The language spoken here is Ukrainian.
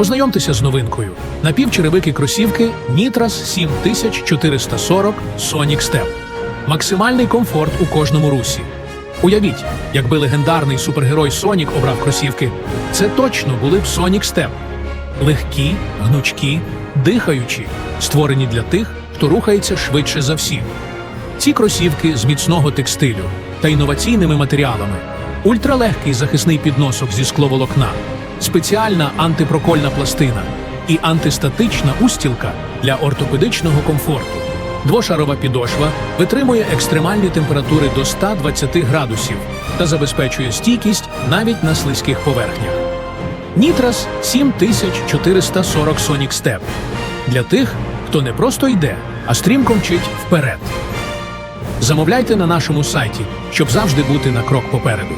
Познайомтеся з новинкою. Напівчеревики кросівки Nitras 7440 Sonic Step. Максимальний комфорт у кожному русі. Уявіть, якби легендарний супергерой Сонік обрав кросівки, це точно були б Sonic Step. Легкі, гнучкі, дихаючі, створені для тих, хто рухається швидше за всіх. Ці кросівки з міцного текстилю та інноваційними матеріалами, ультралегкий захисний підносок зі скловолокна, спеціальна антипрокольна пластина і антистатична устілка для ортопедичного комфорту. Двошарова підошва витримує екстремальні температури до 120 градусів та забезпечує стійкість навіть на слизьких поверхнях. Нітрас 7440 Sonic Step для тих, хто не просто йде, а стрімко мчить вперед. Замовляйте на нашому сайті, щоб завжди бути на крок попереду.